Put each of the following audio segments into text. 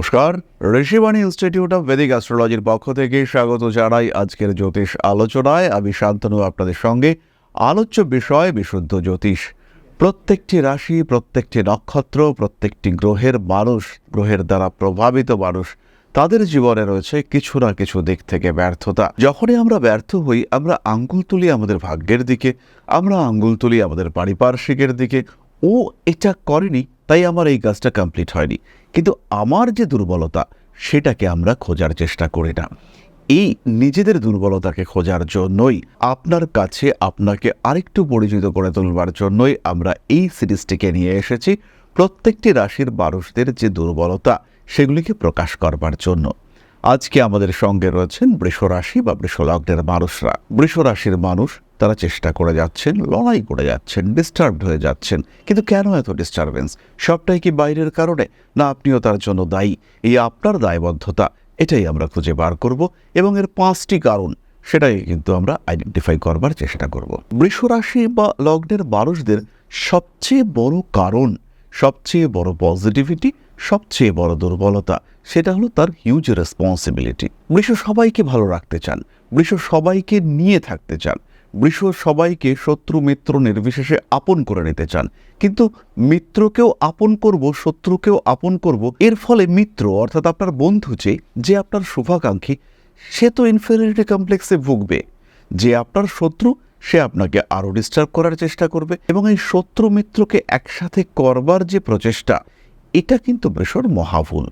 নমস্কার। Rishibani institute of বেদিক অ্যাস্ট্রোলজির পক্ষ থেকে স্বাগত জানাই আজকের জ্যোতিষ আলোচনায়। আমি শান্তনু, আপনাদের সঙ্গে আলোচ্য বিষয় বিশুদ্ধ জ্যোতিষ। প্রত্যেকটি রাশি, প্রত্যেকটি নক্ষত্র, প্রত্যেকটি গ্রহের মানুষ, গ্রহের দ্বারা প্রভাবিত মানুষ, তাদের জীবনে রয়েছে কিছু না কিছু দিক থেকে ব্যর্থতা। যখনই আমরা ব্যর্থ হই, আমরা আঙ্গুল তুলি আমাদের ভাগ্যের দিকে, আমরা আঙ্গুল তুলি আমাদের পারিপার্শ্বিকের দিকে। ও এটা করেনি তাই আমার এই কাজটা কমপ্লিট হয়নি। কিন্তু আমার যে দুর্বলতা, সেটাকে আমরা খোঁজার চেষ্টা করি না। এই নিজেদের দুর্বলতাকে খোঁজার জন্যই আপনার কাছে আপনাকে আরেকটু পরিচিত করে তুলবার জন্যই আমরা এই সিরিজটিকে নিয়ে এসেছি। প্রত্যেকটি রাশির মানুষদের যে দুর্বলতা, সেগুলিকে প্রকাশ করবার জন্য। আজকে আমাদের সঙ্গে রয়েছেন বৃষরাশি বা বৃষলগ্নের মানুষরা। বৃষরাশির মানুষ তারা চেষ্টা করে যাচ্ছেন, লড়াই করে যাচ্ছেন ডিস্টার্বড হয়ে যাচ্ছেন। কিন্তু কেন এত ডিস্টারবেন্স সবটাই কি বাইরের কারণে? না, আপনিও তার জন্য দায়ী। এই আপনার দায়বদ্ধতা, এটাই আমরা খুঁজে বার করব এবং এর পাঁচটি কারণ, সেটাই কিন্তু আমরা আইডেন্টিফাই করবার চেষ্টা করব। বৃষরাশি বা লগ্নের মানুষদের সবচেয়ে বড় কারণ, সবচেয়ে বড় পজিটিভিটি সবচেয়ে বড় দুর্বলতা, সেটা হলো তার হিউজ রেসপন্সিবিলিটি বৃষ সবাইকে ভালো রাখতে চান, বৃষ সবাইকে নিয়ে থাকতে চান। বৃষ সবাইকে শত্রু মিত্র নির্বিশেষে আপন করে নিতে চান। কিন্তু মিত্রকেও আপন করব, শত্রুকেও আপন করব, এর ফলে মিত্র, অর্থাৎ আপনার বন্ধু যে যে আপনার শুভাকাঙ্ক্ষী, সে তো ইনফেরিয়রিটি কমপ্লেক্সে ভুগবে। যে আপনার শত্রু, সে আপনাকে আরও ডিস্টার্ব করার চেষ্টা করবে এবং এই শত্রু মিত্রকে একসাথে করবার যে প্রচেষ্টা, এটা কিন্তু বৃষর মহাভুল।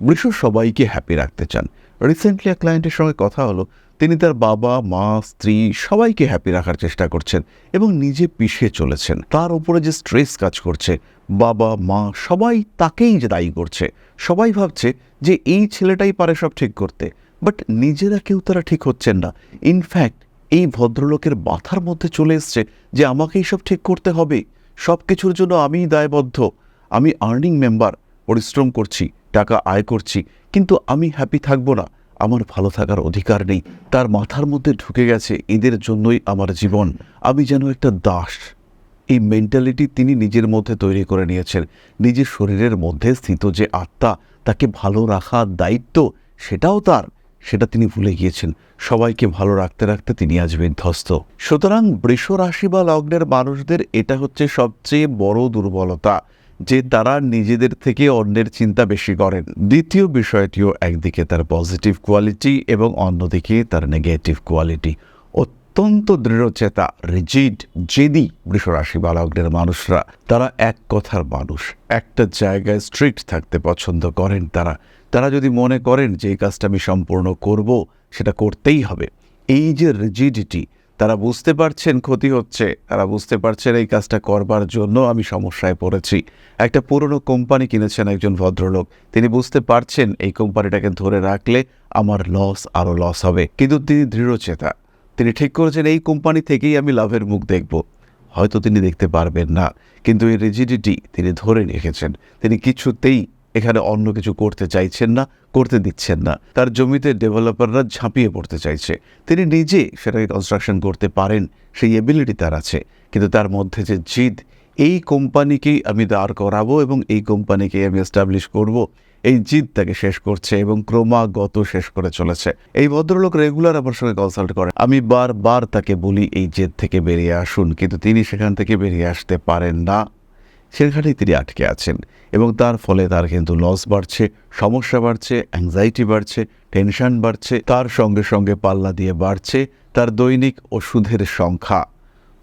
বৃষ সবাইকে হ্যাপি রাখতে চান। রিসেন্টলি এক ক্লায়েন্টের সঙ্গে কথা হলো তিনি তার বাবা, মা, স্ত্রী সবাইকে হ্যাপি রাখার চেষ্টা করছেন এবং নিজে পিছিয়ে চলেছেন। তার উপরে যে স্ট্রেস কাজ করছে, বাবা, মা সবাই তাকেই যে দায়ী করছে। সবাই ভাবছে যে এই ছেলেটাই পারে সব ঠিক করতে বাট নিজেরা কেউ তারা ঠিক হচ্ছেন না। ইনফ্যাক্ট এই ভদ্রলোকের মাথার মধ্যে চলে এসছে যে আমাকেই সব ঠিক করতে হবে। সব কিছুর জন্য আমিই দায়বদ্ধ, আমি আর্নিং মেম্বার পরিশ্রম করছি, টাকা আয় করছি, কিন্তু আমি হ্যাপি থাকব না। আমার ভালো থাকার অধিকার নেই। তার মাথার মধ্যে ঢুকে গেছে, এদের জন্যই আমার জীবন। আমি যেন একটা দাস। এই মেন্টালিটি তিনি নিজের মধ্যে তৈরি করে নিয়েছেন। নিজের শরীরের মধ্যে স্থিত যে আত্মা, তাকে ভালো রাখার দায়িত্ব, সেটাও তার। সেটা তিনি ভুলে গিয়েছেন। সবাইকে ভালো রাখতে রাখতে তিনি আজ বিধ্বস্ত। সুতরাং বৃষ রাশি বা লগ্নের মানুষদের এটা হচ্ছে সবচেয়ে বড় দুর্বলতা। যে তারা নিজেদের থেকে অন্যের চিন্তা বেশি করেন। দ্বিতীয় বিষয়টিও একদিকে তার পজিটিভ কোয়ালিটি এবং অন্যদিকে তার নেগেটিভ কোয়ালিটি অত্যন্ত দৃঢ়চেতা রিজিড জেদি বৃষরাশি বা লগ্নের মানুষরা। তারা এক কথার মানুষ, একটা জায়গায় স্ট্রিক্ট থাকতে পছন্দ করেন তারা। তারা যদি মনে করেন যে এই কাজটা আমি সম্পূর্ণ করব, সেটা করতেই হবে। এই যে রিজিডিটি তারা বুঝতে পারছেন ক্ষতি হচ্ছে, তারা বুঝতে পারছেন এই কাজটা করবার জন্য আমি সমস্যায় পড়েছি। একটা পুরনো কোম্পানি কিনেছেন একজন ভদ্রলোক, তিনি বুঝতে পারছেন এই কোম্পানিটাকে ধরে রাখলে আমার লস আরও লস হবে। কিন্তু তিনি দৃঢ়চেতা। তিনি ঠিক করেছেন, এই কোম্পানি থেকেই আমি লাভের মুখ দেখব। হয়তো তিনি দেখতে পারবেন না, কিন্তু এই রিজিডিটি তিনি ধরে রেখেছেন। তিনি কিছুতেই এখানে অন্য কিছু করতে চাইছেন না, করতে দিচ্ছেন না। তার জমিতে ডেভেলপাররা ঝাঁপিয়ে পড়তে চাইছে। তিনি নিজে সেটাকে কনস্ট্রাকশন করতে পারেন, সেই এবিলিটি তার আছে। কিন্তু তার মধ্যে যে জিদ, এই কোম্পানিকেই আমি দাঁড় করাবো এবং এই কোম্পানিকেই আমি এস্টাবলিশ করব। এই জিদ তাকে শেষ করছে এবং ক্রমাগত শেষ করে চলেছে। এই ভদ্রলোক রেগুলার আমার সঙ্গে কনসাল্ট করে আমি বারবার তাকে বলি, এই জেদ থেকে বেরিয়ে আসুন। কিন্তু তিনি সেখান থেকে বেরিয়ে আসতে পারেন না। সেখানেই তিনি আটকে আছেন এবং তার ফলে তার কিন্তু লস বাড়ছে, সমস্যা বাড়ছে অ্যাংজাইটি বাড়ছে টেনশন বাড়ছে, তার সঙ্গে সঙ্গে পাল্লা দিয়ে বাড়ছে তার দৈনিক ওষুধের সংখ্যা।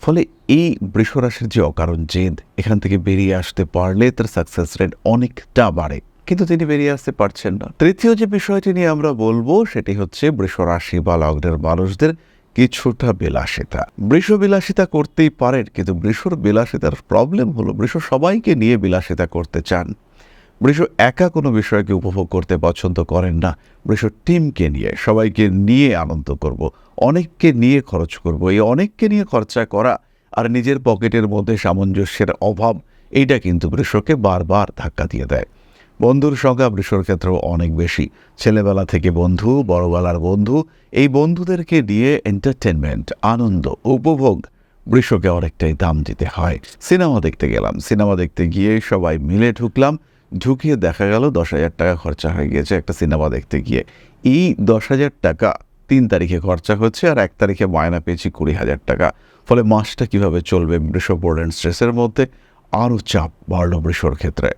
ফলে এই বৃষরাশির যে অকারণ জেদ, এখান থেকে বেরিয়ে আসতে পারলে তার সাকসেস রেট অনেকটা বাড়ে। কিন্তু তিনি বেরিয়ে আসতে পারছেন না। তৃতীয় যে বিষয়টি নিয়ে আমরা বলব, সেটি হচ্ছে বৃষরাশি বা লগ্নের মানুষদের কিছুটা বিলাসিতা বৃষ বিলাসিতা করতেই পারেন, কিন্তু বৃষর বিলাসিতার প্রবলেম হলো বৃষ সবাইকে নিয়ে বিলাসিতা করতে চান বৃষ একা কোনো বিষয়কে উপভোগ করতে পছন্দ করেন না বৃষ টিমকে নিয়ে, সবাইকে নিয়ে আনন্দ করব। অনেককে নিয়ে খরচ করব। এই অনেককে নিয়ে খরচা করা আর নিজের পকেটের মধ্যে সামঞ্জস্যের অভাব, এইটা কিন্তু বৃষকে বারবার ধাক্কা দিয়ে দেয় বন্ধুর সংখ্যা বৃষর ক্ষেত্রেও অনেক বেশি। ছেলেবেলা থেকে বন্ধু, বড়বেলার বন্ধু, এই বন্ধুদেরকে দিয়ে এন্টারটেনমেন্ট আনন্দ, উপভোগ বৃষকে অনেকটাই দাম দিতে হয়। সিনেমা দেখতে গেলাম। সিনেমা দেখতে গিয়ে সবাই মিলে ঢুকলাম। ঢুকিয়ে দেখা গেল দশ হাজার টাকা খরচা হয়ে গিয়েছে একটা সিনেমা দেখতে গিয়ে। এই দশ হাজার টাকা তিন তারিখে খরচা হচ্ছে আর এক তারিখে মায়না পেয়েছি কুড়ি হাজার টাকা। ফলে মাসটা কীভাবে চলবে বৃষ বোর্ড স্ট্রেসের মধ্যে? আরও চাপ বাড়ল বৃষর ক্ষেত্রে।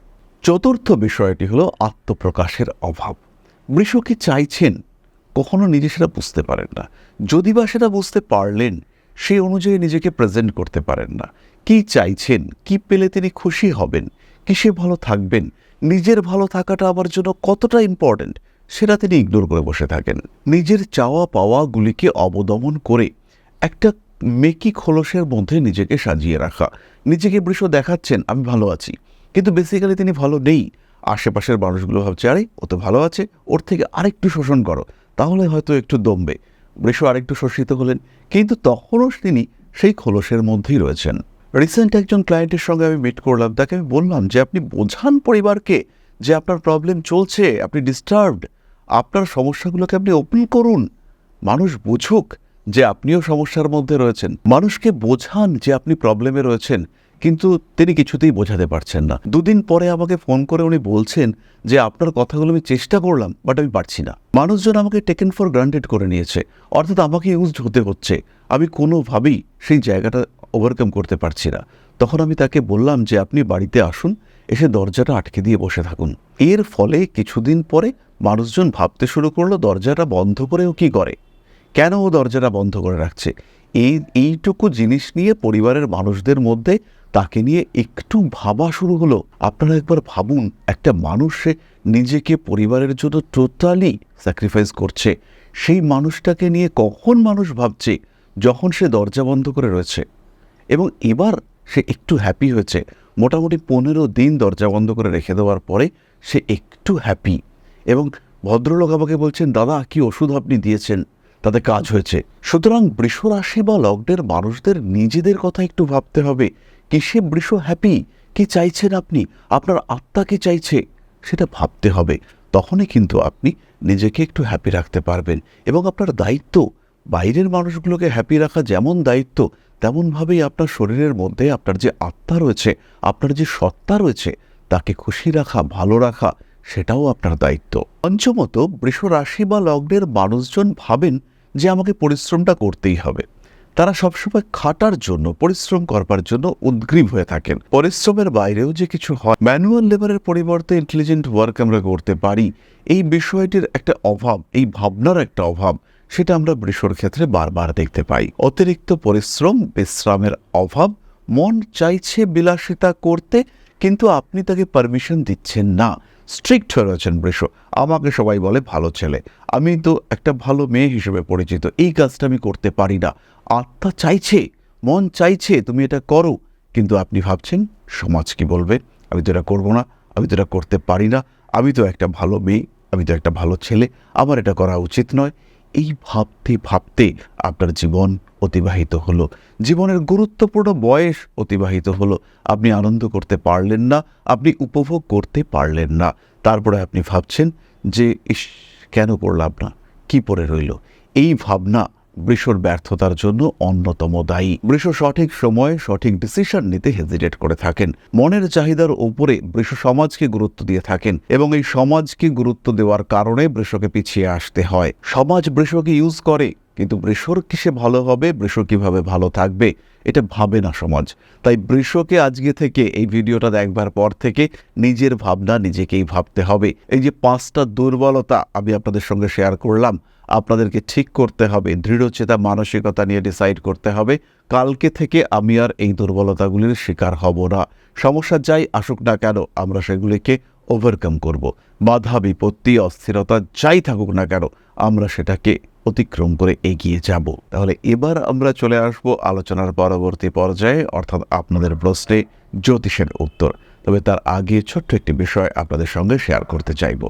চতুর্থ বিষয়টি হলো আত্মপ্রকাশের অভাব। বৃষ কি চাইছেন? কখনো নিজে সেটা বুঝতে পারেন না। যদি বা সেটা বুঝতে পারলেন সেই অনুযায়ী নিজেকে প্রেজেন্ট করতে পারেন না। কি চাইছেন? কি পেলে তিনি খুশি হবেন? কিসে ভালো থাকবেন? নিজের ভালো থাকাটা আমার জন্য কতটা ইম্পর্ট্যান্ট সেটা তিনি ইগনোর করে বসে থাকেন। নিজের চাওয়া পাওয়াগুলিকে অবদমন করে একটা মেকি খোলসের মধ্যে নিজেকে সাজিয়ে রাখা। নিজেকে বৃষ দেখাচ্ছেন, আমি ভালো আছি। কিন্তু বেসিক্যালি তিনি ভালো নেই। আশেপাশের মানুষগুলো ভাবছে, আরে, ও তো ভালো আছে, ওর থেকে আরেকটু শোষণ করো, তাহলে হয়তো একটু দমবে। বৃষ আরেকটু শোষিত হলেন, কিন্তু তখনও তিনি সেই খোলসের মধ্যেই রয়েছেন। রিসেন্ট একজন ক্লায়েন্টের সঙ্গে আমি মিট করলাম, তাকে আমি বললাম যে, আপনি বোঝান পরিবারকে যে আপনার প্রবলেম চলছে, আপনি ডিস্টার্বড আপনার সমস্যাগুলোকে আপনি ওপেন করুন। মানুষ বুঝুক যে আপনিও সমস্যার মধ্যে রয়েছেন। মানুষকে বোঝান যে আপনি প্রবলেমে রয়েছেন। কিন্তু তিনি কিছুতেই বোঝাতে পারছেন না। দুদিন পরে আমাকে ফোন করে উনি বলছেন যে, আপনার কথাগুলো আমি চেষ্টা করলাম, বাট আমি পারছি না। মানুষজন আমাকে টেকেন ফর গ্রান্টেড করে নিয়েছে। অর্থাৎ আমাকে ইউজড হতে হচ্ছে। আমি কোনোভাবেই সেই জায়গাটা ওভারকাম করতে পারছি না। তখন আমি তাকে বললাম যে, আপনি বাড়িতে আসুন, এসে দরজাটা আটকে দিয়ে বসে থাকুন। এর ফলে কিছুদিন পরে মানুষজন ভাবতে শুরু করল, দরজাটা বন্ধ করেও কি করে? কেন ও দরজাটা বন্ধ করে রাখছে? এই, এইটুকু জিনিস নিয়ে পরিবারের মানুষদের মধ্যে তাকে নিয়ে একটু ভাবা শুরু হলো। আপনারা একবার ভাবুন, একটা মানুষ সে নিজেকে পরিবারের জন্য টোটালি স্যাক্রিফাইস করছে। সেই মানুষটাকে নিয়ে কখন মানুষ ভাবছে যখন সে দরজা বন্ধ করে রয়েছে? এবং এবার সে একটু হ্যাপি হয়েছে। মোটামুটি পনেরো দিন দরজা বন্ধ করে রেখে দেওয়ার পরে সে একটু হ্যাপি এবং ভদ্রলোক আমাকে বলছেন, দাদা, কি ওষুধ আপনি দিয়েছেন? তাতে কাজ হয়েছে। সুতরাং বৃষ রাশি বা লগ্নের মানুষদের নিজেদের কথা একটু ভাবতে হবে। কিসে বৃষ হ্যাপি কি চাইছেন আপনি? আপনার আত্মা কি চাইছে? সেটা ভাবতে হবে। তখনই কিন্তু আপনি নিজেকে একটু হ্যাপি রাখতে পারবেন এবং আপনার দায়িত্ব, বাইরের মানুষগুলোকে হ্যাপি রাখা যেমন দায়িত্ব, তেমনভাবেই আপনার শরীরের মধ্যে আপনার যে আত্মা রয়েছে, আপনার যে সত্তা রয়েছে, তাকে খুশি রাখা, ভালো রাখা, সেটাও আপনার দায়িত্ব। পঞ্চমত বৃষ রাশি বা লগ্নের মানুষজন ভাবেন যে আমাকে পরিশ্রমটা করতেই হবে। তারা সবসময় খাটার জন্য, পরিশ্রম করবার জন্য উদ্গ্রীব হয়ে থাকেন। পরিশ্রমের বাইরেও যে কিছু হয়, ম্যানুয়াল লেবারের পরিবর্তে ইন্টেলিজেন্ট ওয়ার্ক আমরা করতে পারি, এই বিষয়টির একটা অভাব, এই ভাবনার একটা অভাব, সেটা আমরা বৃষর ক্ষেত্রে বারবার দেখতে পাই। অতিরিক্ত পরিশ্রম, বিশ্রামের অভাব, মন চাইছে বিলাসিতা করতে, কিন্তু আপনি তাকে পারমিশন দিচ্ছেন না। স্ট্রিক্ট হয়ে রয়েছেন বৃষ। আমাকে সবাই বলে, ভালো ছেলে। আমি তো একটা ভালো মেয়ে হিসেবে পরিচিত। এই কাজটা আমি করতে পারি না। আত্মা চাইছে, মন চাইছে তুমি এটা করো। কিন্তু আপনি ভাবছেন, সমাজ কি বলবে? আমি তো এটা করব না, আমি তো এটা করতে পারি না, আমি তো একটা ভালো মেয়ে, আমি তো একটা ভালো ছেলে, আমার এটা করা উচিত নয়। এই ভাবতে ভাবতে আপনার জীবন অতিবাহিত হলো। জীবনের গুরুত্বপূর্ণ বয়স অতিবাহিত হলো। আপনি আনন্দ করতে পারলেন না, আপনি উপভোগ করতে পারলেন না। তারপরে আপনি ভাবছেন যে, ইস, কেন পড়লাম না? কি পড়ে রইল? এই ভাবনা বৃষর ব্যর্থতার জন্য অন্যতম দায়ী। বৃষ সঠিক সময়ে সঠিক ডিসিশন নিতে হেজিটেট করে থাকেন। মনের চাহিদার উপরে বৃষ সমাজকে গুরুত্ব দিয়ে থাকেন এবং এই সমাজকে গুরুত্ব দেওয়ার কারণে বৃষকে পিছিয়ে আসতে হয়। সমাজ বৃষকে ইউজ করে, কিন্তু বৃষর কিসে ভালো হবে, বৃষ কীভাবে ভালো থাকবে, এটা ভাবে না সমাজ। তাই বৃষকে আজকে থেকে এই ভিডিওটা দেখবার পর থেকে নিজের ভাবনা নিজেকেই ভাবতে হবে। এই যে পাঁচটা দুর্বলতা আমি আপনাদের সঙ্গে শেয়ার করলাম আপনাদেরকে ঠিক করতে হবে। দৃঢ়চেতা মানসিকতা নিয়ে ডিসাইড করতে হবে। কালকে থেকে আমি আর এই দুর্বলতাগুলির শিকার হব না। সমস্যা যাই আসুক না কেন, আমরা সেগুলিকে ওভারকাম করব। বাধা, বিপত্তি, অস্থিরতা যাই থাকুক না কেন, আমরা সেটাকে অতিক্রম করে এগিয়ে যাব। তাহলে এবার আমরা চলে আসব আলোচনার পরবর্তী পর্যায়ে, অর্থাৎ আপনাদের প্রশ্নে জ্যোতিষের উত্তর। তবে তার আগে ছোট্ট একটি বিষয় আপনাদের সঙ্গে শেয়ার করতে চাইব।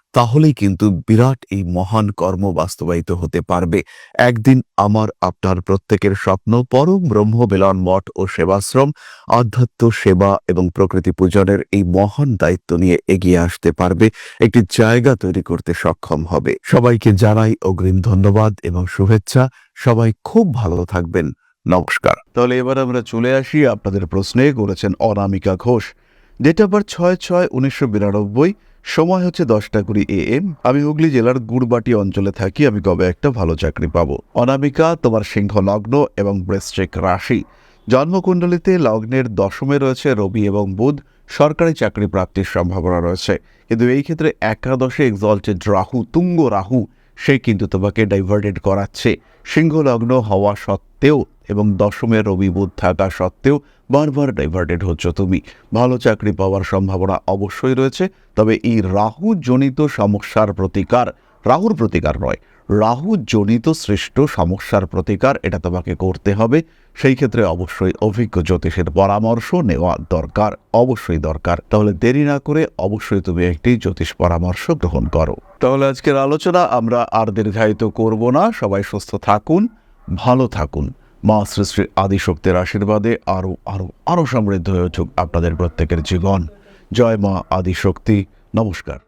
তাহলেই কিন্তু বিরাট এই মহান কর্ম বাস্তবায়িত হতে পারবে। একদিন আমার, আপনার প্রত্যেকের স্বপ্ন পরম ব্রহ্ম বেলন মঠ ও সেবাশ্রম, আধ্যাত্ম সেবা এবং প্রকৃতি পূজনের এই মহান দায়িত্ব নিয়ে এগিয়ে আসতে পারবে। একটি জায়গা তৈরি করতে সক্ষম হবে। সবাইকে জানাই অগ্রিম ধন্যবাদ এবং শুভেচ্ছা। সবাই খুব ভালো থাকবেন। নমস্কার। তাহলে এবার আমরা চলে আসি আপনাদের প্রশ্নে। করেছেন Anamika Ghosh date of birth ছয় ছয় উনিশশো বিরানব্বই। সময় হচ্ছে দশটা কুড়ি এ এম আমি হুগলি জেলার গুড়বাটি অঞ্চলে থাকি, আমি কবে একটা ভালো চাকরি পাবো। অনামিকা, তোমার সিংহ লগ্ন এবং বৃশ্চিক রাশি। জন্মকুণ্ডলিতে লগ্নের দশমে রয়েছে রবি এবং বুধ। সরকারি চাকরি প্রাপ্তির সম্ভাবনা রয়েছে। কিন্তু এই ক্ষেত্রে একাদশে এক্সল্টেড রাহু, তুঙ্গ রাহু, সে কিন্তু তোমাকে ডাইভার্টেড করাচ্ছে। সিংহ লগ্ন হওয়া সত্ত্বেও এবং দশমে রবি বুধ থাকা সত্ত্বেও বারবার ডাইভার্টেড হচ্ছ তুমি। ভালো চাকরি পাওয়ার সম্ভাবনা অবশ্যই রয়েছে, তবে এই রাহু জনিত সমস্যার প্রতিকার, রাহুর প্রতিকার নয় রাহু জনিত সৃষ্ট সমস্যার প্রতিকার এটা তোমাকে করতে হবে। সেই ক্ষেত্রে অবশ্যই অভিজ্ঞ জ্যোতিষের পরামর্শ নেওয়া দরকার, অবশ্যই দরকার। তাহলে দেরি না করে অবশ্যই তুমি একটি জ্যোতিষ পরামর্শ গ্রহণ করো। তাহলে আজকের আলোচনা আমরা আর দীর্ঘায়িত করব না, সবাই সুস্থ থাকুন, ভালো থাকুন। মা শ্রী আদিশক্তির আশীর্বাদে আরও আরও আরও সমৃদ্ধ হয়ে উঠুক আপনাদের প্রত্যেকের জীবন। জয় মা আদিশক্তি। নমস্কার।